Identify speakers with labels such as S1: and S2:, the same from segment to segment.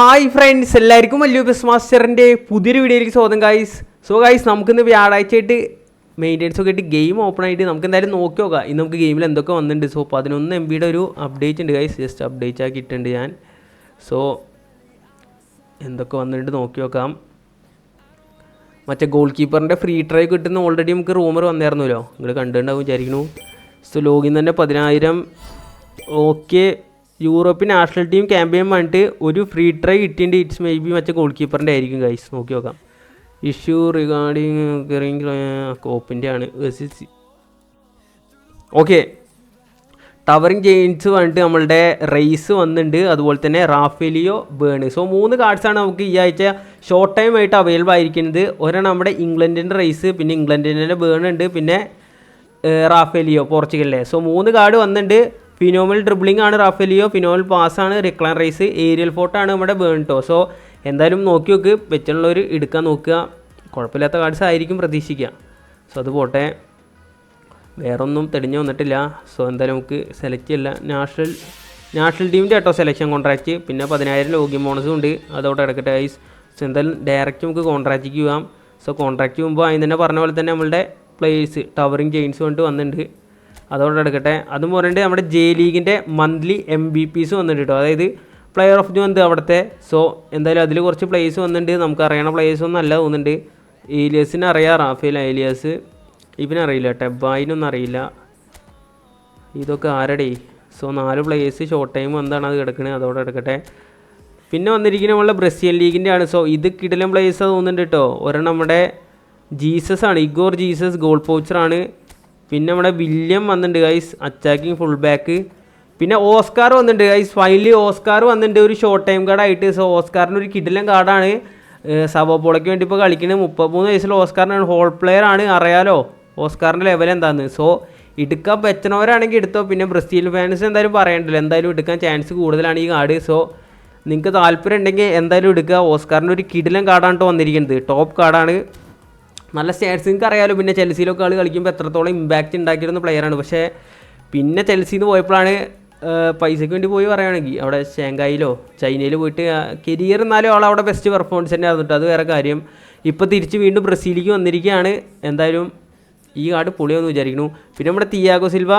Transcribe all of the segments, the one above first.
S1: Hi friends എല്ലാവർക്കും വലിയ bus മാസ്റ്ററിന്റെ പുതിയൊരു വീഡിയോയിലേക്ക് സ്വാഗതം ഗൈസ് സോ ഗൈസ് നമുക്കിന്ന് വ്യാഴാഴ്ച ആയിട്ട് മെയിന്റെനൻസ് ഒക്കെ ആയിട്ട് ഗെയിം ഓപ്പൺ ആയിട്ട് നമുക്ക് എന്തായാലും നോക്കി നോക്കാം. ഇന്ന് നമുക്ക് ഗെയിമിൽ എന്തൊക്കെ വന്നിട്ടുണ്ട്. സോ പതിനൊന്ന് എം ബിയുടെ ഒരു അപ്ഡേറ്റ് ഉണ്ട് ഗൈസ് ജസ്റ്റ് അപ്ഡേറ്റ് ആക്കിയിട്ടുണ്ട് ഞാൻ. സോ എന്തൊക്കെ വന്നിട്ടുണ്ട് നോക്കി നോക്കാം. മറ്റേ ഗോൾ കീപ്പറിന്റെ ഫ്രീ ട്രൈ കിട്ടുന്ന ഓൾറെഡി നമുക്ക് റൂമർ വന്നായിരുന്നല്ലോ. നിങ്ങൾ കണ്ടിട്ടുണ്ടാവും വിചാരിക്കുന്നു. സോ ലോഗിൻ തന്നെ പതിനായിരം. Okay European national team campaign വന്നിട്ട് ഒരു ഫ്രീ ട്രൈ കിട്ടിയിട്ട് ഇറ്റ്സ് മേ ബി മറ്റേ ഗോൾ കീപ്പറിന്റെ ആയിരിക്കും ഗൈസ് നോക്കി നോക്കാം. ഇഷ്യൂ റിഗാർഡിങ് കോപ്പിന്റെ ആണ്. ഓക്കെ ടവറിങ് ജെയിൻസ് വന്നിട്ട് നമ്മളുടെ റേസ് വന്നിട്ടുണ്ട്. അതുപോലെ തന്നെ റാഫേലിയോ ബേണ് സോ മൂന്ന് കാർഡ്സാണ് നമുക്ക് ഈ ആഴ്ച ഷോർട്ട് ടൈം ആയിട്ട് അവൈലബിൾ ആയിരിക്കുന്നത്. ഒരെണ്ണം നമ്മുടെ ഇംഗ്ലണ്ടിന്റെ റേസ് പിന്നെ ഇംഗ്ലണ്ടിന്റെ ബേൺ ഉണ്ട്. പിന്നെ റാഫേലിയോ പോർച്ചുഗലിലെ. സോ മൂന്ന് കാർഡ് വന്നിട്ടുണ്ട്. ഫിനോമൽ ഡ്രിബ്ലിംഗ് ആണ് റാഫേലിയോ. ഫിനോമൽ പാസ്സാണ് റിക്ലാൻ റൈസ്. ഏരിയൽ ഫോട്ടാണ് നമ്മുടെ ബേൺ കേട്ടോ സോ എന്തായാലും നോക്കി നോക്ക്. വെച്ചുള്ളവർ എടുക്കാൻ നോക്കുക. കുഴപ്പമില്ലാത്ത കാർഡ്സ് ആയിരിക്കും പ്രതീക്ഷിക്കുക. സോ അത് പോട്ടെ. വേറൊന്നും തെളിഞ്ഞു വന്നിട്ടില്ല. സോ എന്തായാലും നമുക്ക് സെലക്ട് ചെയ്യില്ല നാഷണൽ നാഷണൽ ടീമിന്റെ കേട്ടോ സെലക്ഷൻ കോൺട്രാക്റ്റ് പിന്നെ പതിനായിരം ലോഗിൻ ബോണസും ഉണ്ട്. അതോടെ കിടക്കട്ടെ ഐസ് സോ എന്തായാലും ഡയറക്റ്റ് നമുക്ക് കോൺട്രാക്റ്റ് പോകാം സോ കോൺട്രാക്റ്റ് പോകുമ്പോൾ അതിന് തന്നെ പറഞ്ഞ പോലെ തന്നെ നമ്മളുടെ പ്ലേയേഴ്സ് ടവറിങ് ജെയിൻസ് കൊണ്ട് വന്നിട്ടുണ്ട്. അതോടെ എടുക്കട്ടെ. അതും പറഞ്ഞിട്ട് നമ്മുടെ ജെ ലീഗിന്റെ മന്ത്ലി എം ബി പീസ് വന്നിട്ട് കേട്ടോ അതായത് പ്ലെയർ ഓഫ് ദി മന്ത് അവിടുത്തെ. സോ എന്തായാലും അതിൽ കുറച്ച് പ്ലേസ് വന്നിട്ടുണ്ട് നമുക്ക് അറിയണ പ്ലേസ് ഒന്നും അല്ല തോന്നുന്നുണ്ട്. ഏലിയസിനെ അറിയാം റാഫേൽ ഏലിയസ് ഇവനറിയില്ല ടെബായിനൊന്നും അറിയില്ല. ഇതൊക്കെ ആരടേ? സോ നാല് പ്ലേയേഴ്സ് ഷോർട്ട് ടൈം എന്താണ് അത് കിടക്കുന്നത് അതോടെ എടുക്കട്ടെ. പിന്നെ വന്നിരിക്കുന്നത് നമ്മളെ ബ്രസീൽ ലീഗിന്റെ ആണ്. സോ ഇത് കിടലൻ പ്ലേയേഴ്സ് തോന്നുന്നുണ്ട് കേട്ടോ ഒരെണ്ണം നമ്മുടെ ജീസസ് ആണ്. ഇഗോർ ജീസസ് ഗോൾ പോച്ചറാണ് പിന്നെ നമ്മുടെ വില്യം വന്നിട്ടുണ്ട് ഗൈസ് അറ്റാക്കിങ് ഫുൾ ബാക്ക് പിന്നെ ഓസ്കാർ വന്നിട്ടുണ്ട് ഗൈസ് ഫൈനലി ഓസ്കാർ വന്നിട്ടുണ്ട്. ഒരു ഷോർട്ട് ടൈം കാർഡായിട്ട് സോ ഓസ്കാറിന്റെ ഒരു കിടിലൻ കാർഡാണ് സബോപ്പോളയ്ക്ക് വേണ്ടി ഇപ്പോൾ കളിക്കുന്നത് മുപ്പത്തിമൂന്ന് വയസ്സിൽ ഓസ്കാറിനാണ്. ഹോൾ പ്ലെയർ ആണ്. അറിയാലോ ഓസ്കാറിന്റെ ലെവൽ എന്താന്ന്. സോ എടുക്കാൻ പറ്റുന്നവരാണെങ്കിൽ എടുത്തോ. പിന്നെ ബ്രസീൽ ഫാൻസ് എന്തായാലും പറയണ്ടല്ലോ. എന്തായാലും എടുക്കാൻ ചാൻസ് കൂടുതലാണ് ഈ കാർഡ് സോ നിങ്ങൾക്ക് താല്പര്യം ഉണ്ടെങ്കിൽ എന്തായാലും എടുക്കുക. ഓസ്കാറിന്റെ ഒരു കിടിലൻ കാർഡാണ് വന്നിരിക്കുന്നത്. ടോപ്പ് കാർഡാണ് നല്ല സ്റ്റാറ്റ്സ് നിങ്ങൾക്ക് അറിയാമല്ലോ പിന്നെ ചെൽസിയിലൊക്കെ ആൾ കളിക്കുമ്പോൾ എത്രത്തോളം ഇമ്പാക്റ്റ് ഉണ്ടാക്കിയിരുന്ന പ്ലെയറാണ് പക്ഷേ പിന്നെ ചെൽസിയിൽ നിന്ന് പോയപ്പോഴാണ് പൈസയ്ക്ക് വേണ്ടി പോയി പറയുകയാണെങ്കിൽ അവിടെ ഷാങ്കായിലോ ചൈനയിൽ പോയിട്ട് കരിയർ എന്നാലും ആൾ അവിടെ ബെസ്റ്റ് പെർഫോമൻസ് തന്നെ ആയിരുന്നു അത് വേറെ കാര്യം. ഇപ്പോൾ തിരിച്ച് വീണ്ടും ബ്രസീലിക്ക് വന്നിരിക്കുകയാണ് എന്തായാലും ഈ കാർഡ് പൊളിയൊന്ന് വിചാരിക്കുന്നു. പിന്നെ നമ്മുടെ Thiago Silva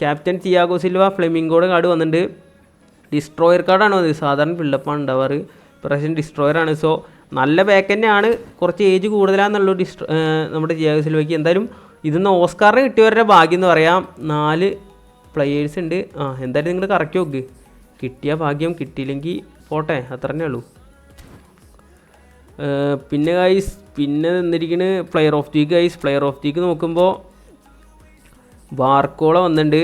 S1: captain Thiago Silva ഫ്ലെമിംഗോയുടെ card വന്നിട്ടുണ്ട് ഡിസ്ട്രോയർ കാർഡാണ് വന്നത് സാധാരണ ബിൽഡപ്പാണ് ഉണ്ടാവാറ്. പ്രശ്നം ഡിസ്ട്രോയർ ആണ്. സോ നല്ല ബാക്ക് തന്നെയാണ്. കുറച്ച് ഏജ് കൂടുതലാണെന്നുള്ളൂ ഡിസ്ട്രോ നമ്മുടെ ജിയാഗോ സിൽവയ്ക്ക്. എന്തായാലും ഇതിന്ന് ഓസ്കാറിന് കിട്ടിയവരുടെ ഭാഗ്യം എന്ന് പറയാം. നാല് പ്ലെയേഴ്സ് ഉണ്ട്. ആ എന്തായാലും നിങ്ങൾ കറക്റ്റ് നോക്ക്. കിട്ടിയ ഭാഗ്യം കിട്ടിയില്ലെങ്കിൽ പോട്ടെ. അത്ര തന്നെ ഉള്ളൂ. പിന്നെ ഗൈസ് പിന്നെ തന്നിരിക്കുന്നത് player of the guys player of ദിക്ക് നോക്കുമ്പോൾ ബാർക്കോള വന്നിട്ടുണ്ട്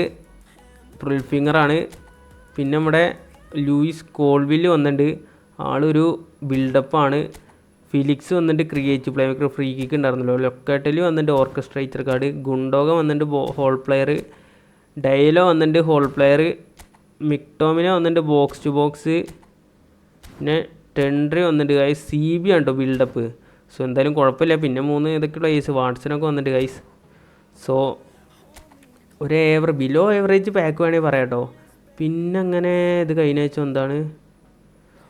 S1: പ്രിൽഫിംഗറാണ് പിന്നെ നമ്മുടെ ലൂയിസ് കോൾവിൽ വന്നിട്ടുണ്ട് ആളൊരു ബിൽഡപ്പാണ് ഫിലിക്സ് വന്നിട്ട് create playmaker free kick ഉണ്ടായിരുന്നല്ലോ. ലൊക്കേറ്റലി വന്നിട്ട് ഓർക്കസ്ട്രേറ്റർ കാർഡ് ഗുണ്ടോഗ വന്നിട്ട് ഹോൾ പ്ലെയർ ഡയലോ വന്നിട്ട് ഹോൾ പ്ലെയർ മിക്ടോമിന വന്നിട്ട് ബോക്സ് ടു ബോക്സ് പിന്നെ ടെൻഡറി വന്നിട്ട് ഗൈസ് സി ബി ആണ് കേട്ടോ ബിൽഡപ്പ് സോ എന്തായാലും കുഴപ്പമില്ല. പിന്നെ മൂന്ന് ഇതൊക്കെയുള്ള ഗൈസ് വാട്സനൊക്കെ വന്നിട്ട് ഗൈസ് സോ ഒരു ഏവർ ബിലോ ഏവറേജ് പാക്ക് വേണമെങ്കിൽ പറയാം കേട്ടോ പിന്നെ അങ്ങനെ ഇത് കഴിഞ്ഞ ആഴ്ച എന്താണ്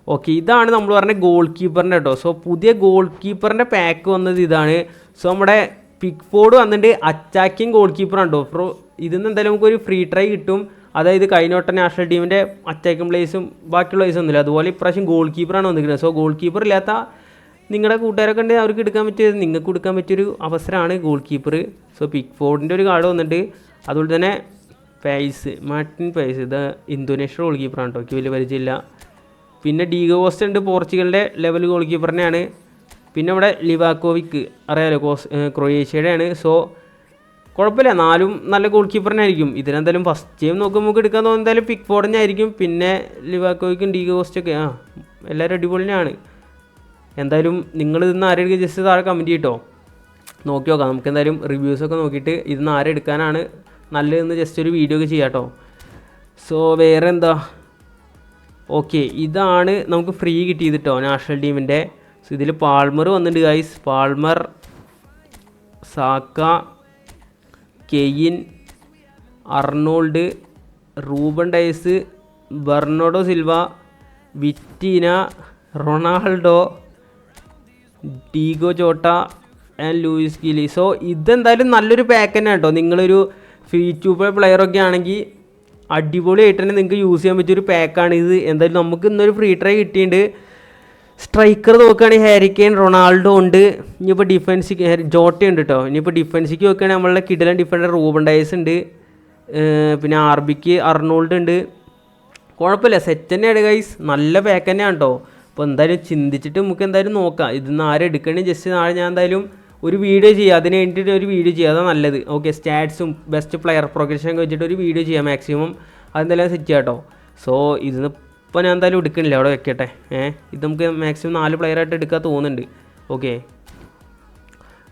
S1: ഓക്കെ ഇതാണ് നമ്മൾ പറഞ്ഞ ഗോൾ കീപ്പറിന്റെ കേട്ടോ സോ പുതിയ ഗോൾ കീപ്പറിന്റെ പാക്ക് വന്നത് ഇതാണ്. സോ നമ്മുടെ പിക്ക് ഫോർഡ് വന്നിട്ട് അറ്റാക്കിങ് ഗോൾ കീപ്പറാണ് കേട്ടോ ഇതിൽ നിന്ന് എന്തായാലും നമുക്കൊരു ഫ്രീ ട്രൈ കിട്ടും. അതായത് കഴിഞ്ഞ വട്ടം നാഷണൽ ടീമിന്റെ അറ്റാക്കിംഗ് പ്ലേസും ബാക്കിയുള്ള പ്ലേസും ഒന്നുമില്ല. അതുപോലെ ഇപ്രാവശ്യം ഗോൾ കീപ്പറാണ് വന്നിരിക്കുന്നത്. സോ ഗോൾ കീപ്പർ ഇല്ലാത്ത നിങ്ങളുടെ കൂട്ടുകാരൊക്കെ ഉണ്ട് അവർക്ക് എടുക്കാൻ പറ്റിയ നിങ്ങൾക്ക് കൊടുക്കാൻ പറ്റിയൊരു അവസരമാണ് ഗോൾ കീപ്പർ സോ പിക്ക് ഫോർഡിന്റെ ഒരു കാർഡ് വന്നിട്ട് അതുപോലെ തന്നെ പൈസ് മാർട്ടിൻ പൈസ് ഇത് ഇന്തോനേഷ്യ ഗോൾ കീപ്പറാണ് കേട്ടോ വലിയ പരിചയമില്ല. പിന്നെ ഡീഗോ കോസ്റ്റ് ഉണ്ട് പോർച്ചുഗലിന്റെ ലെവൽ ഗോൾ കീപ്പറിനെയാണ് പിന്നെ ഇവിടെ ലിവാക്കോവിക്ക് അറിയാലോ കോസ് ക്രൊയേഷ്യയുടെ ആണ് സോ കുഴപ്പമില്ല നാലും നല്ല ഗോൾ കീപ്പറിനായിരിക്കും ഇതിനെന്തായാലും ഫസ്റ്റ് ടൈം നോക്കുമ്പോൾ നമുക്ക് എടുക്കാൻ തോന്നുന്നത് എന്തായാലും പിക്ക് ഫോർഡിനെ ആയിരിക്കും. പിന്നെ ലിവാക്കോവിക്കും ഡീഗോ കോസ്റ്റൊക്കെ ആ എല്ലാവരും അടിപൊളിയാണ് എന്തായാലും നിങ്ങൾ ഇതിന്ന് ആരെടുക്കുക ജസ്റ്റ് താഴെ കമന്റ് ചെയ്യട്ടോ നോക്കി നോക്കാം. നമുക്ക് എന്തായാലും റിവ്യൂസൊക്കെ നോക്കിയിട്ട് ഇതിന്ന് ആരെടുക്കാനാണ് നല്ലതെന്ന് ജസ്റ്റ് ഒരു വീഡിയോ ഒക്കെ ചെയ്യാം കേട്ടോ സോ വേറെ എന്താ ഓക്കെ ഇതാണ് നമുക്ക് ഫ്രീ കിട്ടിയത് കേട്ടോ നാഷണൽ ടീമിന്റെ സോ ഇതിൽ പാൾമർ വന്നിട്ടുണ്ട് guys Palmer Saka Kane Arnold Ruben Dias Bernardo Silva Vitinha Ronaldo Diego Jota and Luis ഗിലി so ഇതെന്തായാലും നല്ലൊരു പാക്ക് തന്നെ കേട്ടോ നിങ്ങളൊരു ഫീ ട്യൂബ് പ്ലെയറൊക്കെ ആണെങ്കിൽ അടിപൊളിയായിട്ട് തന്നെ നിങ്ങൾക്ക് യൂസ് ചെയ്യാൻ പറ്റിയൊരു പാക്കാണ് ഇത്. എന്തായാലും നമുക്ക് ഇന്നൊരു ഫ്രീ ട്രൈ കിട്ടിയിട്ടുണ്ട് സ്ട്രൈക്കർ നോക്കുകയാണെങ്കിൽ ഹാരിക്കെയിൻ റൊണാൾഡോ ഉണ്ട്. ഇനിയിപ്പോൾ ഡിഫൻസ് ജോട്ടി ഉണ്ട് കേട്ടോ ഇനിയിപ്പോൾ ഡിഫൻസിക്ക് നോക്കുകയാണെങ്കിൽ നമ്മളുടെ കിഡിലൻ ഡിഫൻഡർ റൂബൻ ഡയസ് ഉണ്ട്. പിന്നെ ആർ ബിക്ക് അർണോൾഡ് ഉണ്ട്. കുഴപ്പമില്ല സെറ്റ് തന്നെയാണ് ഗൈസ് നല്ല പാക്ക് തന്നെയാണ് കേട്ടോ അപ്പോൾ എന്തായാലും ചിന്തിച്ചിട്ട് നമുക്ക് എന്തായാലും നോക്കാം. ഇതിന്ന് ആരും എടുക്കണേ? ജസ്റ്റ് നാളെ ഞാൻ എന്തായാലും ഒരു വീഡിയോ ചെയ്യുക അതിന് വേണ്ടിയിട്ട് ഒരു വീഡിയോ ചെയ്യുക അതാണ് നല്ലത്. ഓക്കെ സ്റ്റാറ്റ്സും ബെസ്റ്റ് പ്ലെയർ പ്രോഗ്രഷൻ ഒക്കെ വെച്ചിട്ട് ഒരു വീഡിയോ ചെയ്യാം മാക്സിമം അതെന്തായാലും സെറ്റ് ചെയ്യാം സോ ഇതിന് ഇപ്പോൾ ഞാൻ എന്തായാലും എടുക്കണില്ല അവിടെ വെക്കട്ടെ. ഏഹ് ഇത് നമുക്ക് മാക്സിമം നാല് പ്ലെയറായിട്ട് എടുക്കാൻ തോന്നുന്നുണ്ട്. ഓക്കെ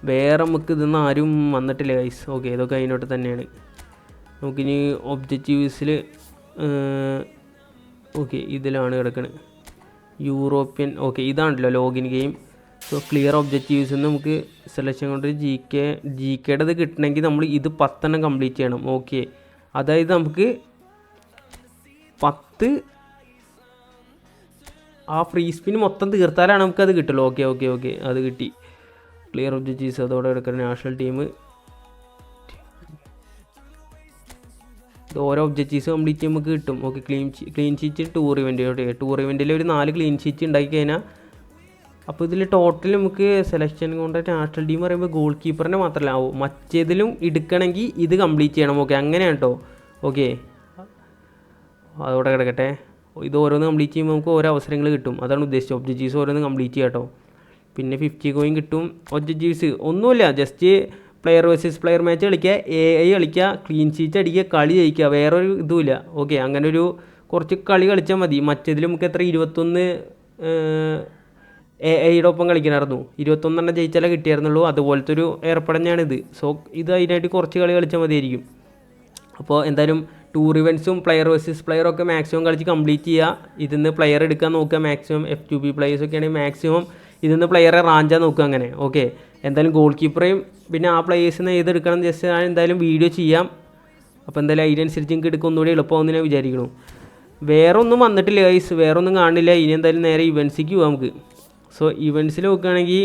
S1: വേറെ നമുക്ക് ഇതൊന്നും ആരും വന്നിട്ടില്ല ഗൈസ് ഓക്കെ ഇതൊക്കെ അതിനോട്ട് തന്നെയാണ്. നമുക്കിനി ഒബ്ജക്റ്റീവ്സിൽ ഓക്കെ ഇതിലാണ് കിടക്കുന്നത് യൂറോപ്യൻ ഓക്കെ ഇതാണല്ലോ login game so clear objectives നമുക്ക് സെലക്ഷൻ കൊണ്ട് ജി കെ ജി കെയുടെ കിട്ടണമെങ്കിൽ നമ്മൾ ഇത് പത്തെണ്ണം കംപ്ലീറ്റ് ചെയ്യണം. ഓക്കെ അതായത് നമുക്ക് പത്ത് ആ ഫ്രീ സ്പിൻ മൊത്തം തീർത്താലാണ് നമുക്കത് കിട്ടുള്ളൂ. ഓക്കെ ഓക്കെ ഓക്കെ അത് കിട്ടി. ക്ലിയർ ഒബ്ജക്റ്റീവ്സ് അതോടെ എടുക്കുന്ന നാഷണൽ ടീം ഇത് ഓരോ ഒബ്ജക്റ്റീവ്സ് കംപ്ലീറ്റ് നമുക്ക് കിട്ടും. Okay clean clean sheet tour event tour ഇവന്റിൽ ഒരു നാല് ക്ലീൻ ഷീറ്റ് ഉണ്ടാക്കി കഴിഞ്ഞാൽ അപ്പോൾ ഇതിൽ ടോട്ടൽ നമുക്ക് സെലക്ഷൻ കൊണ്ട് നാഷണൽ ടീം പറയുമ്പോൾ ഗോൾ കീപ്പറിനെ മാത്രമല്ല മറ്റേതിലും എടുക്കണമെങ്കിൽ ഇത് കംപ്ലീറ്റ് ചെയ്യണം. ഓക്കെ അങ്ങനെയാണ് കേട്ടോ ഓക്കെ അതോടെ കിടക്കട്ടെ. ഇത് ഓരോന്ന് കംപ്ലീറ്റ് ചെയ്യുമ്പോൾ നമുക്ക് ഓരോ അവസരങ്ങൾ കിട്ടും. അതാണ് ഉദ്ദേശിച്ചത്. ഒബ്ജക്റ്റീവ്സ് ഓരോന്ന് കംപ്ലീറ്റ് ചെയ്യാം കേട്ടോ പിന്നെ ഫിഫ്റ്റി കോയിൻ കിട്ടും. ഒബ്ജക്റ്റീവ്സ് ഒന്നുമില്ല just player versus player match കളിക്കുക എ ഐ കളിക്കുക ക്ലീൻ ഷീറ്റ് അടിക്കുക കളി ജയിക്കുക വേറൊരു ഇതുമില്ല. ഓക്കെ അങ്ങനെ ഒരു കുറച്ച് കളി കളിച്ചാൽ മതി. മറ്റേതിൽ നമുക്ക് എത്ര? ഇരുപത്തൊന്ന് എ ഐയുടെ ഒപ്പം കളിക്കണമായിരുന്നു ഇരുപത്തൊന്നെണ്ണം ജയിച്ചാലേ കിട്ടിയായിരുന്നുള്ളൂ. അതുപോലത്തെ ഒരു ഏർപ്പെടഞ്ഞാണിത് സോ ഇത് അതിനായിട്ട് കുറച്ച് കളി കളിച്ചാൽ മതിയായിരിക്കും. അപ്പോൾ എന്തായാലും ടൂർ ഇവൻസും പ്ലെയർ വേഴ്സസ് പ്ലെയർ ഒക്കെ മാക്സിമം കളിച്ച് കംപ്ലീറ്റ് ചെയ്യുക ഇതിന്ന് പ്ലെയർ എടുക്കാൻ നോക്കുക maximum F to B players ഒക്കെ ആണെങ്കിൽ മാക്സിമം ഇതിന്ന് പ്ലെയറെ റാഞ്ചാൻ നോക്കുക അങ്ങനെ. ഓക്കെ എന്തായാലും ഗോൾ കീപ്പറേയും പിന്നെ ആ പ്ലേയേഴ്സിന് ഏതെടുക്കണം ജസ്റ്റ് ഞാൻ എന്തായാലും വീഡിയോ ചെയ്യാം. അപ്പോൾ എന്തായാലും അതിനനുസരിച്ച് നിങ്ങൾക്ക് എടുക്കുക ഒന്നുകൂടി എളുപ്പമാണെന്ന് ഞാൻ വേറെ ഒന്നും വന്നിട്ടില്ല ഗൈസ് വേറെ ഒന്നും കാണില്ല. ഇനി എന്തായാലും നേരെ ഇവൻസിക്ക് പോകാം നമുക്ക്. സോ ഇവൻസിൽ നോക്കുകയാണെങ്കിൽ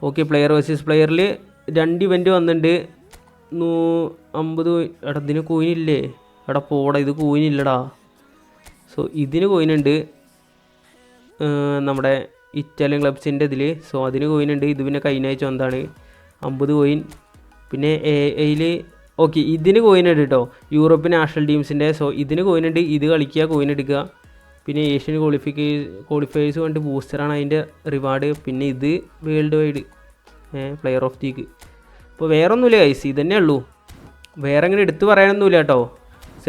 S1: ഓക്കെ പ്ലെയർ വേഴ്സസ് പ്ലെയറിൽ രണ്ട് ഇവന്റ് വന്നിട്ടുണ്ട് നൂ അമ്പത് എടാ ഇതിന് കോയിനില്ലേ എടാ പോടാ ഇത് കോയിനില്ലടാ സോ ഇതിന് കോയിനുണ്ട് നമ്മുടെ ഇറ്റാലിയൻ ക്ലബ്സിന്റെ ഇതിൽ സോ അതിന് കോയിനുണ്ട് ഇത് പിന്നെ കഴിഞ്ഞ ആഴ്ച വന്നതാണ്. അമ്പത് കോയിൻ പിന്നെ എ ഐയിൽ ഓക്കെ ഇതിന് കോയിനുണ്ട് കേട്ടോ യൂറോപ്യൻ നാഷണൽ ടീംസിന്റെ സോ ഇതിന് കോയിനുണ്ട് ഇത് കളിക്കുക കോയിൻ എടുക്കുക പിന്നെ ഏഷ്യൻ ക്വാളിഫിക്കേ ക്വാളിഫയേഴ്സ് കണ്ട് ബൂസ്റ്ററാണ് അതിന്റെ റിവാർഡ് പിന്നെ ഇത് വേൾഡ് വൈഡ് പ്ലെയർ ഓഫ് ദിക്ക് ഇപ്പോൾ വേറെ ഒന്നുമില്ല ഗൈസ് ഇതന്നെ തന്നെ ഉള്ളൂ. വേറെ അങ്ങനെ എടുത്തു പറയാനൊന്നുമില്ല കേട്ടോ.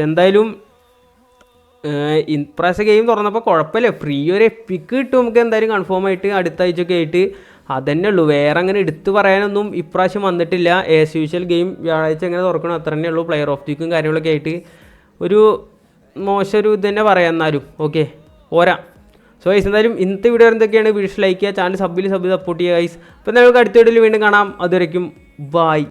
S1: എന്തായാലും ഇപ്രാവശ്യം ഗെയിം തുറന്നപ്പോൾ കുഴപ്പമില്ല. ഫ്രീ ഒരു എപ്പിക്ക് കിട്ടും. നമുക്ക് എന്തായാലും കൺഫേം ആയിട്ട് അടുത്ത ആഴ്ചയൊക്കെ ആയിട്ട് അതന്നെ ഉള്ളൂ. വേറെ അങ്ങനെ എടുത്തു പറയാനൊന്നും ഇപ്രാവശ്യം വന്നിട്ടില്ല. ആസ് യൂഷ്വൽ ഗെയിം വ്യാഴാഴ്ച അങ്ങനെ തുറക്കണം അത്ര തന്നെ ഉള്ളൂ പ്ലെയർ ഓഫ് ദിക്കും കാര്യങ്ങളൊക്കെ ആയിട്ട് ഒരു മോശം ഒരു ഇത് തന്നെ പറയാം എന്നാലും ഓക്കെ ഓരാ സോ ഗൈസ് എന്തായാലും ഇന്നത്തെ വീഡിയോ എന്തൊക്കെയാണ്? വീഡിയോ ലൈക്ക് ചെയ്യുക ചാനൽ സബ്ബിൽ സബ് സപ്പോർട്ട് ചെയ്യുക ഗൈസ് അപ്പോൾ നമുക്ക് അടുത്ത വീഡിയോയിൽ വീണ്ടും കാണാം. അതുവരയ്ക്കും ബായ്